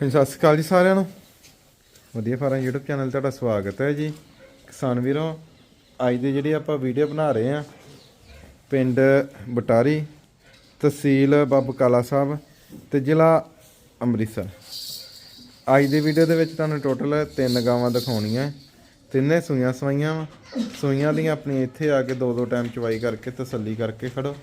ਹਾਂਜੀ, ਸਤਿ ਸ਼੍ਰੀ ਅਕਾਲ ਜੀ ਸਾਰਿਆਂ ਨੂੰ। ਵਧੀਆ ਫਾਰਮ YouTube ਚੈਨਲ ਤੁਹਾਡਾ ਸਵਾਗਤ ਹੈ ਜੀ। ਕਿਸਾਨ ਵੀਰੋ, ਅੱਜ ਦੀ ਜਿਹੜੀ ਆਪਾਂ ਵੀਡੀਓ ਬਣਾ ਰਹੇ ਆ ਪਿੰਡ ਬਟਾਰੀ, ਤਹਿਸੀਲ ਬਾਬਾ ਕਾਲਾ ਸਾਹਿਬ ਤੇ ਜ਼ਿਲ੍ਹਾ ਅੰਮ੍ਰਿਤਸਰ। ਅੱਜ ਦੀ ਵੀਡੀਓ ਦੇ ਵਿੱਚ ਤੁਹਾਨੂੰ ਟੋਟਲ ਤਿੰਨ ਗਾਵਾਂ ਦਿਖਾਉਣੀਆਂ। ਤਿੰਨੇ ਸੂਈਆਂ ਸਵਾਈਆਂ ਵਾ। ਸੂਈਆਂ ਦੀਆਂ ਆਪਣੀ ਇੱਥੇ ਆ ਕੇ ਦੋ ਦੋ ਟਾਈਮ ਚਵਾਈ ਕਰਕੇ ਤਸੱਲੀ ਕਰਕੇ ਖੜੋ।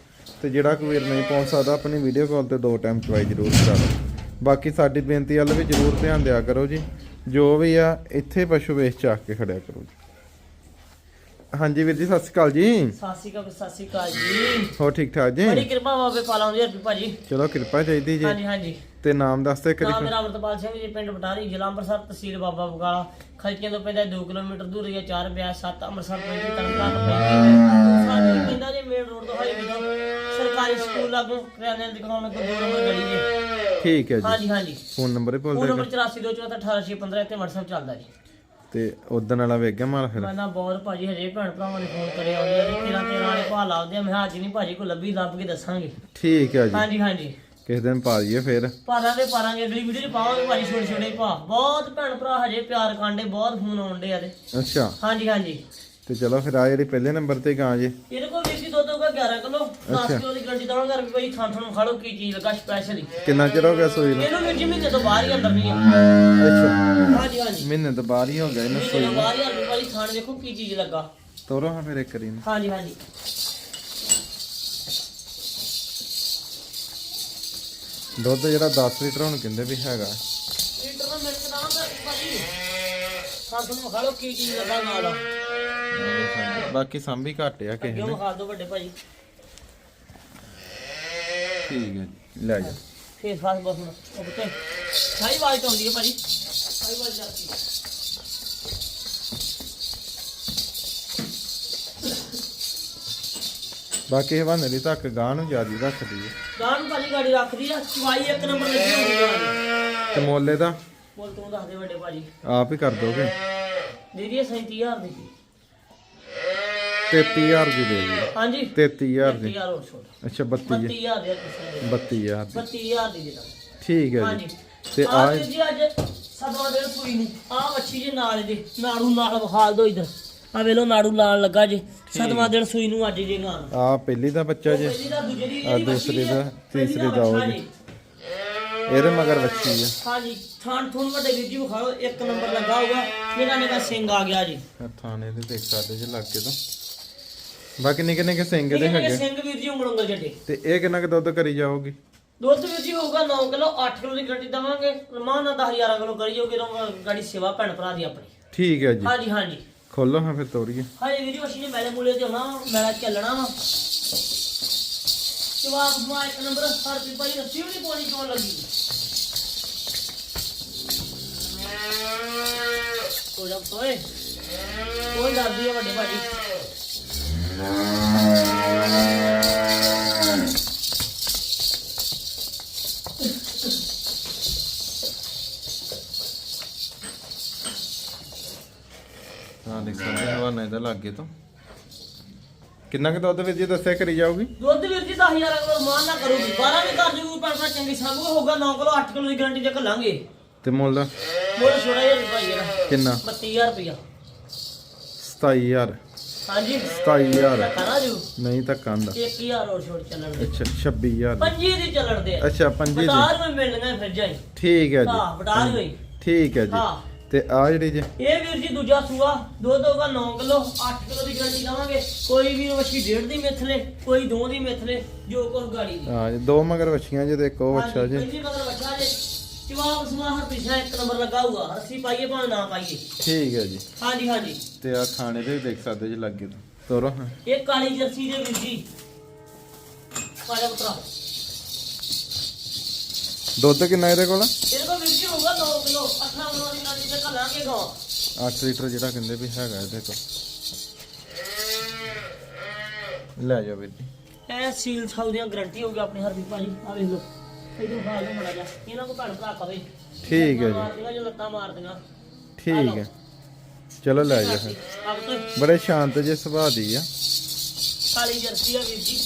ਤੇ ਜਿਹੜਾ ਕੋਈ ਵੀਰ ਨਹੀਂ ਪਹੁੰਚ ਸਕਦਾ, ਆਪਣੀ ਵੀਡੀਓ ਕਾਲ ਤੇ ਦੋ ਟਾਈਮ ਚਵਾਈ ਜ਼ਰੂਰ ਕਰਾ ਲਓ ਬਾਕੀ ਸਾਡੀ ਬੇਨਤੀ ਵੱਲ ਵੀ ਜ਼ਰੂਰ ਧਿਆਨ ਦਿਆ ਕਰੋ ਜੀ। ਜੋ ਵੀ ਆ ਇੱਥੇ ਪਸ਼ੂ ਵੇਚ ਚਾਕ ਕੇ ਖੜਿਆ ਕਰੋ ਜੀ। ਹਾਂਜੀ ਵੀਰ ਜੀ ਸਤਿ ਸ਼੍ਰੀ ਅਕਾਲ ਜੀ। ਸਤਿ ਸ਼੍ਰੀ ਅਕਾਲ ਸਤਿ ਸ਼੍ਰੀ ਅਕਾਲ ਜੀ। ਹੋ ਠੀਕ ਠਾਕ ਬੜੀ ਜੀ ਕਿਰਪਾ ਬਾਬੇ ਪਾਲਾਂ ਦੀ ਹਰਪੀ ਭਾਜੀ। ਚਲੋ ਕਿਰਪਾ ਚਾਹੀਦੀ ਜੀ। ਹਾਂਜੀ ਹਾਂਜੀ। ਤੇ ਨਾਮ ਦੱਸ ਦੇ ਕਰੀ ਨਾਮ ਮੇਰਾ ਅਮਰਤਪਾਲ ਸਿੰਘ ਜੀ ਪਿੰਡ ਬਟਾਰੀ ਜ਼ਿਲ੍ਹਾ ਅੰਮ੍ਰਿਤਸਰ ਤਹਿਸੀਲ ਬਾਬਾ ਬਗਾਲਾ। ਖਲਚੀਆਂ ਤੋਂ ਪੈਂਦਾ 2 ਕਿਲੋਮੀਟਰ ਦੂਰ ਹੈ 4 ਬਿਆਸ 7 ਅੰਮ੍ਰਿਤਸਰ ਪੈਂਦੀ ਤਰਨਤਾਰਨ ਪੈਂਦੀ ਸਾਡੇ ਪੈਂਦਾ ਜੇ ਮੇਨ ਰੋਡ ਤੋਂ ਹਾਈ ਤੋਂ ਸਰਕਾਰੀ ਸਕੂਲ ਲਾਗੋਂ ਕਰਿਆਨੇ ਦੀ ਦੁਕਾਨ ਕੋਲ ਦੋ ਨੰਬਰ ਗਲੀ ਜੀ। ਠੀਕ ਹੈ ਜੀ। ਹਾਂਜੀ ਹਾਂਜੀ। ਫੋਨ ਨੰਬਰ ਹੀ ਫੋਨ ਬੋਲ ਨੰਬਰ ਦੇਗਾ 8424181615 ਇੱਥੇ WhatsApp ਚੱਲਦਾ ਜੀ। ਤੇ ਉਦਣ ਵਾਲਾ ਵੇਖ ਗਿਆ ਮਾਲ ਫਿਰ? ਮੈਂ ਨਾ ਬਹੁਤ ਭਾਜੀ ਹਜੇ ਭੈਣ ਭਰਾਵਾਂ ਨੇ ਫੋਨ ਕਰਿਆ ਆਉਂਦੇ ਆ 13 13 ਵਾਲੇ ਭਾਅ ਲਾਉਂਦੇ ਆ ਮੈਂ ਕਿਹਾ ਅੱਜ ਨਹੀਂ ਭਾਜੀ ਕੋ ਲੱਭੀ ਲੱਭ ਕੇ ਦੱਸਾਂਗੇ। ਠੀਕ ਹੈ ਜੀ। ਹਾਂਜੀ ਹਾਂਜੀ। ਕਿਸੇ ਦਿਨ ਪਾ ਲਈਏ ਫਿਰ। ਪਾਰਾਂ ਦੇ ਪਾਰਾਂਗੇ ਅਗਲੀ ਵੀਡੀਓ ਚ ਪਾਵਾਂਗੇ ਭਾਜੀ ਛੋਟੇ ਛੋਟੇ ਭਾ ਬਹੁਤ ਭੈਣ ਭਰਾ ਹਜੇ ਪਿਆਰ ਕਾਂਡੇ ਬਹੁਤ ਫੋਨ ਆਉਂਦੇ ਆ ਤੇ ਅੱਛਾ। ਹਾਂਜੀ ਹਾਂਜੀ। ਤੇ ਚਲੋ ਫਿਰ ਆ ਜਿਹੜੀ ਪਹਿਲੇ ਨੰਬਰ ਤੇ ਗਾਂ ਜੀ। ਇਹਦੇ ਕੋਲ ਜੀ ਦੁੱਧ ਹੋਗਾ 11 ਕਿਲੋ। 10 ਕਿਲੋ ਦੀ ਗਰੰਟੀ ਦਵਾਂਗਾ ਵੀ ਭਾਈ ਥਾਂ ਥਾਂ ਖਾੜੋ ਕੀ ਚੀਜ਼ ਲੱਗਾ ਸਪੈਸ਼ਲ ਕਿੰਨਾ ਚਿਰ ਹੋ ਗਿਆ ਸੂਈ ਨੂੰ? ਇਹਨੂੰ ਵੀਰ ਜੀ ਮਹੀਨੇ ਤੋਂ ਬਾਹਰ ਹੀ ਅੰਦਰ ਨਹੀਂ ਆ। ਅੱਛਾ। ਹਾਂਜੀ ਹਾਂਜੀ। ਮਹੀਨੇ ਤੋਂ ਬਾਅਦ ਹੀ ਹੋ ਗਿਆ ਇਹਨੂੰ ਸੂਈ ਨੂੰ। ਬਾਹਰ ਹੀ ਅੰਦਰ ਭਾਜੀ ਥਾਣ ਦੇਖੋ ਕੀ ਚੀਜ਼ ਲੱਗਾ। ਤੋਰੋ ਹਾਂ ਫਿਰ ਇੱਕ ਕਰੀ ਨੂੰ ਹਾਂਜੀ ਹਾਂਜੀ। ਦੁੱਧ ਜਿਹੜਾ 10 ਲੀਟਰ ਹੁਣ ਕਹਿੰਦੇ ਵੀ ਹੈਗਾ। ਲੀਟਰ ਦਾ ਮਿਲਕ ਦਾ ਆਂਦਾ ਭਾਜੀ ਥਾਂ ਥਾਂ ਖਾੜੋ ਕੀ ਚੀਜ਼ ਲੱਗਾ ਨਾਲ। ਬਾਕੀ ਸੰਭੀ ਘੱਟ ਆ ਕਿਸੇ ਕਿਉਂ ਨੇ। ਵੱਡੇ ਠੀਕ ਹੈ ਜੀ ਲੈ ਜਾ। ਫੇਸ ਫਾਸ ਬਸ ਉਹ ਬਤੇ ਸਾਈ ਆਵਾਜ਼ ਤਾਂ ਆਉਂਦੀ ਹੈ ਭਾਜੀ। ਸਾਈ ਆਵਾਜ਼ ਜਾਂਦੀ ਹੈ ਬਾਕੀ ਇਹ ਦੀ ਤੱਕ ਗਾਂ ਨੂੰ ਜਿਆਦੀ ਰੱਖਦੀ ਹੈ ਗਾਂ ਨੂੰ ਭਾਜੀ ਗਾੜੀ ਰੱਖਦੀ ਆ ਚਵਾਈ ਇੱਕ ਨੰਬਰ ਲੱਗੀ ਹੁੰਦੀ ਆ। ਤੇ ਮੋਲੇ ਦਾ ਬੋਲ ਤੂੰ ਦੱਸ ਦੇ ਵੱਡੇ ਭਾਜੀ। ਆਪ ਹੀ ਕਰ ਦੋਗੇ? ਦੀਦੀ ਇਹ 37000 ਦੀ। ਸੀ 33000 ਦੀ ਦੇ ਜੀ ਹਾਂਜੀ। 33000 ਦੀ। 33000 ਹੋਰ ਛੋੜ ਅੱਛਾ 32 32000 ਦੀ ਕਿਸੇ 32000 ਦੀ 32000 ਦੀ। ਦੇ ਦਾਂ ਠੀਕ ਹੈ ਹਾਂਜੀ। ਜੀ ਤੇ ਆ ਜੀ ਅੱਜ ਸਭਾ ਦੇ ਸੂਈ ਨੂੰ ਆ ਮੱਛੀ ਜੀ ਨਾਲ ਦੇ ਨਾੜੂ ਨਾਲ ਵਿਖਾਲ ਦੋ ਇਧਰ। ਆ ਵੇਲੋ ਨਾੜੂ ਲਾਲ ਲੱਗਾ ਜੀ। ਸਤਵਾਂ ਦਿਨ ਸੂਈ ਨੂੰ ਅੱਜ ਜੇ ਗਾਂ ਆ ਪਹਿਲੀ ਦਾ ਬੱਚਾ ਜੀ। ਪਹਿਲੀ ਦਾ ਦੂਜੇ ਦੀ ਆ ਜਿਹੜੀ ਦੂਸਰੀ ਦਾ, ਤੀਸਰੀ ਪਹਿਲੀ ਦਾ ਉਹ ਵੱਛਾ ਜੀ। ਇਹਦੇ ਮਗਰ ਬੱਚੀ ਆ। ਹਾਂਜੀ ਥਾਣ ਥੂਣ ਵੱਡੇ ਵੀਰ ਜੀ ਵਿਖਾਓ। ਇੱਕ ਨੰਬਰ ਲੱਗਾ ਹੋਊਗਾ। ਨਿਕਾ ਨਿਕਾ ਸਿੰਘ ਆ ਗਿਆ ਜੀ। ਥਾਣੇ ਦੇ ਦੇਖ ਸਕਦੇ ਜੇ ਲੱਗ ਕੇ ਤਾਂ। ਬਾਕੀ ਨਿੱਕੇ ਨਿੱਕੇ ਸਿੰਘ ਦੇ ਹੈਗੇ। ਸਿੰਘ ਵੀਰ ਜੀ ਉਂਗਲ ਉਂਗਲ ਜੱਡੇ ਤੇ ਇਹ ਕਿੰਨਾ ਕੁ ਦੁੱਧ ਕਰੀ ਜਾਓਗੀ ਦੁੱਧ ਵੀਰ ਜੀ ਹੋਊਗਾ 9 ਕਿਲੋ 8 ਕਿਲੋ ਦੀ ਗਰੰਟੀ ਦਵਾਂਗੇ। ਮਾਂ ਨਾ 10000 ਕਿਲੋ ਕਰੀ ਜਾਓਗੇ ਤਾਂ ਗਾੜੀ ਸੇਵਾ ਭੈਣ ਭਰਾ ਦੀ ਆਪਣੀ। ਠੀਕ ਹੈ ਜੀ। ਹਾਂਜੀ ਹਾਂਜੀ। ਖੋਲੋ ਹਾਂ ਫਿਰ ਤੋਰੀਏ। ਹਾਂਜੀ ਵੀਰ ਜੀ ਮਸ਼ੀਨ ਨੇ ਮੈਲੇ ਮੂਲੇ ਤੇ ਆਉਣਾ ਮੈਲਾ ਚੱਲਣਾ ਵਾ। ਜਵਾਬ ਮਾ ਇੱਕ ਨੰਬਰ ਹਰ ਵੀ ਭਾਈ ਰੱਸੀ ਵੀ ਨਹੀਂ ਪਾਉਣੀ ਕਿਉਂ ਲੱਗੀ। ਜਾ ਤੋਏ ਕੋਈ ਡਰਦੀ ਹੈ ਵੱਡੇ ਭਾਜੀ। ਹਾਂ ਦੇਖ ਸਕਦੇ ਹਵਾਨਾ ਇਹਦਾ ਲੱਗੇ ਤੋਂ। ਕਿੰਨਾ ਕੁ ਦੁੱਧ ਵੀਰ ਜੀ ਦੱਸਿਆ ਕਰੀ ਜਾਊਗੀ? ਦੁੱਧ ਵੀਰ ਜੀ 10000 ਕਿਲੋ ਮਾਨ ਨਾ ਕਰੂਗੀ। 12 ਵੀ ਕਰ ਜੂਗੀ ਪਰ ਪਰ ਚੰਗੀ ਸਾਂਭੂਗਾ ਹੋਊਗਾ 9 ਕਿਲੋ 8 ਕਿਲੋ ਦੀ ਗਰੰਟੀ ਤੇ ਘੱਲਾਂਗੇ ਤੇ ਮੁੱਲ ਦਾ? ਮੋੜ ਛੋੜਾ ਜਿਹਾ ਭਾਈ ਇਹਦਾ ਕਿੰਨਾ? 32000 ਰੁਪਇਆ। 27000 ਹਾਂਜੀ। 27000 ਕਹਣਾ ਜੂ। ਨਹੀਂ ਤਾਂ ਕੰਦਾ 1000 ਹੋਰ ਛੋੜ ਚੱਲਣ ਦੇ। ਅੱਛਾ 26000 ਪੰਜੀ ਦੀ ਚੱਲਣ ਦੇ। ਆ। ਅੱਛਾ ਪੰਜੀ ਦੀ। ਬਟਾਰ ਵਿੱਚ ਮਿਲਣੀਆਂ ਫਿਰ ਜਾਈ। ਠੀਕ ਹੈ ਜੀ। ਹਾਂ ਬਟਾਰ ਹੋਈ। ਠੀਕ ਹੈ ਜੀ। ਹਾਂ। ਤੇ ਆ ਜਿਹੜੀ ਜੀ ਇਹ ਵੀਰ ਜੀ ਦੂਜਾ ਸੂਆ ਦੁੱਧ ਹੋਗਾ 9 ਕਿਲੋ 8 ਕਿਲੋ ਦੀ ਗਾਰੰਟੀ ਦਵਾਂਗੇ। ਕੋਈ ਵੀ ਡੇਢ ਦੀ ਲੇ ਕੋਈ ਦੋ ਦੀ ਮਿੱਥ ਲੇ ਜੋ ਗਾੜੀ ਦੀ। ਹਾਂ ਜੀ ਦੋ ਮਗਰ ਵੱਛੀਆਂ ਜੇ ਤੇ ਇੱਕ ਉਹ ਵੱਛਾ ਜੀ। ਜਵਾਬ ਸਮਾਹ ਪਿਛਾ ਇੱਕ ਨੰਬਰ ਲੱਗਾ ਹੋਊਗਾ। ਰੱਸੀ ਪਾਈਏ ਭਾਵੇਂ ਨਾ ਪਾਈਏ। ਠੀਕ ਹੈ ਜੀ। ਹਾਂਜੀ ਹਾਂਜੀ। ਤੇ ਆ ਖਾਣੇ ਦੇ ਵੀ ਦੇਖ ਸਕਦੇ ਜੀ ਲੱਗੇ ਤੋਂ। ਤੋਰੋ। ਹਾਂ ਇਹ ਕਾਲੀ ਜਰਸੀ ਦੇ ਵੀਰ ਜੀ। ਪਾਜਾ ਪੁੱਤਰਾ। ਦੁੱਧ ਕਿੰਨਾ ਇਹਦੇ ਕੋਲ? ਇਹਦੇ ਕੋਲ ਵੀਰ ਜੀ ਹੋਊਗਾ 9 ਕਿਲੋ। 18 ਕਿਲੋ ਦੀ ਗਾਰੰਟੀ ਤੇ ਘੱਲਾਂਗੇ ਗਾਂ 8 ਲੀਟਰ ਜਿਹੜਾ ਕਹਿੰਦੇ ਵੀ ਹੈਗਾ ਇਹਦੇ ਕੋਲ। ਲੈ ਜਾ ਵੀਰ ਜੀ। ਇਹ ਸੀਲ ਸਾਊ ਦੀਆਂ ਗਰੰਟੀ ਹੋਊਗੀ ਆਪਣੀ ਹਰਬੀ ਭਾਜੀ। ਆ ਵੇਖ ਲਓ। ਠੀਕ ਹੈ ਜੀ। ਲੱਤਾਂ ਠੀਕ ਹੈ। ਚਲੋ ਲੈ ਜਾ ਫਿਰ। ਬੜੇ ਸ਼ਾਂਤ ਜੇ ਸੁਭਾਅ ਦੀ ਆ। ਕਾਲੀ ਜਰਸੀ ਆ ਵੀਰ ਜੀ।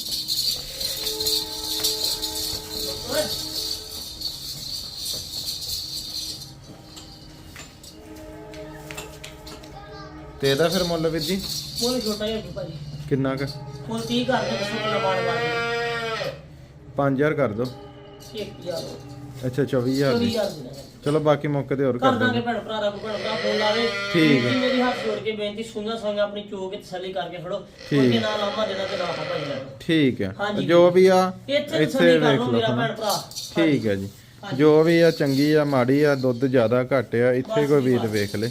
ਤੇ ਇਹਦਾ ਫਿਰ ਮੁੱਲ ਵੀਰ ਜੀ। ਮੁੱਲ ਛੋਟਾ ਜਿਹਾ ਸੀ ਭਾਜੀ। ਕਿੰਨਾ ਕੁ? ਮੁੱਲ 30 ਕਰ ਦੇ ਦੱਸੋ ਕਿੰਨਾ ਮਾਣ 5000 ਕਰ ਦੋ। 1000 ਅੱਛਾ 24000 ਦੀ। 24000 ਦੇ ਚਲੋ ਬਾਕੀ ਮੌਕੇ ਤੇ ਹੋਰ ਕਰ ਕਰ ਦਾਂਗੇ ਦਾਂਗੇ ਭੈਣ ਭਰਾ ਕੋਈ ਭੈਣ ਭਰਾ ਫੋਨ ਲਾਵੇ। ਠੀਕ ਹੈ। ਮੇਰੀ ਹੱਥ ਜੋੜ ਕੇ ਬੇਨਤੀ ਸੁਣਨਾ ਸੰਗ ਆਪਣੀ ਚੋਕ ਕੇ ਤਸੱਲੀ ਕਰਕੇ ਖੜੋ ਠੀਕ। ਉਹਦੇ ਨਾਲ ਆਮਾ ਦੇਣਾ ਤੇ ਨਾ ਭਾਈ ਜਾਣਾ ਠੀਕ ਹੈ। ਹਾਂਜੀ। ਜੋ ਵੀ ਆ ਇੱਥੇ ਇੱਥੇ ਤਸੱਲੀ ਕਰ ਵੇਖ ਲਓ ਲਓ ਮੇਰਾ। ਭੈਣ ਭਰਾ। ਠੀਕ ਹੈ ਜੀ। ਜੋ ਵੀ ਆ ਚੰਗੀ ਆ ਮਾੜੀ ਆ ਦੁੱਧ ਜ਼ਿਆਦਾ ਘੱਟ ਆ ਇੱਥੇ ਕੋਈ ਵੀਰ ਵੇਖ ਲੇ।